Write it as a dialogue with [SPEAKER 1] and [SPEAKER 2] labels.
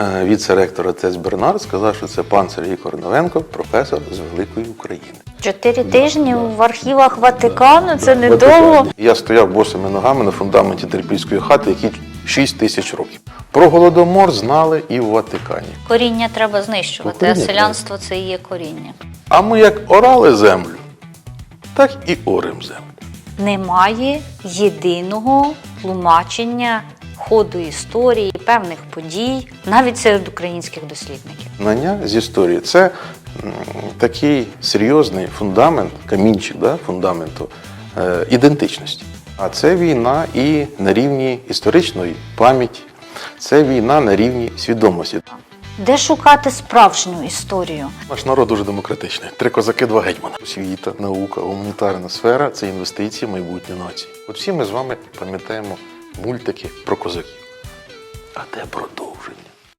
[SPEAKER 1] е, віце-ректор отець Бернар сказав, що це пан Сергій Корновенко, професор з Великої України.
[SPEAKER 2] Чотири тижні в архівах Ватикану це
[SPEAKER 1] Да,
[SPEAKER 2] недовго.
[SPEAKER 1] Я стояв босими ногами на фундаменті Терпільської хати, який 6 тисяч років. Про голодомор знали і в Ватикані.
[SPEAKER 2] Коріння треба знищувати, а
[SPEAKER 1] Коріння
[SPEAKER 2] селянство це і є коріння.
[SPEAKER 1] А ми як орали землю, так і орем землю.
[SPEAKER 2] Немає єдиного тлумачення ходу історії, певних подій, навіть серед українських дослідників.
[SPEAKER 1] Знання з історії це такий серйозний фундамент, камінчик да, фундаменту е, ідентичності. А це війна і на рівні історичної пам'яті, це війна на рівні свідомості.
[SPEAKER 2] Де шукати справжню історію?
[SPEAKER 1] Наш народ дуже демократичний. Три козаки, два гетьмана. Освіта, наука, гуманітарна сфера це інвестиції в майбутнє нації. От всі ми з вами пам'ятаємо мультики про козаків. А де продовження?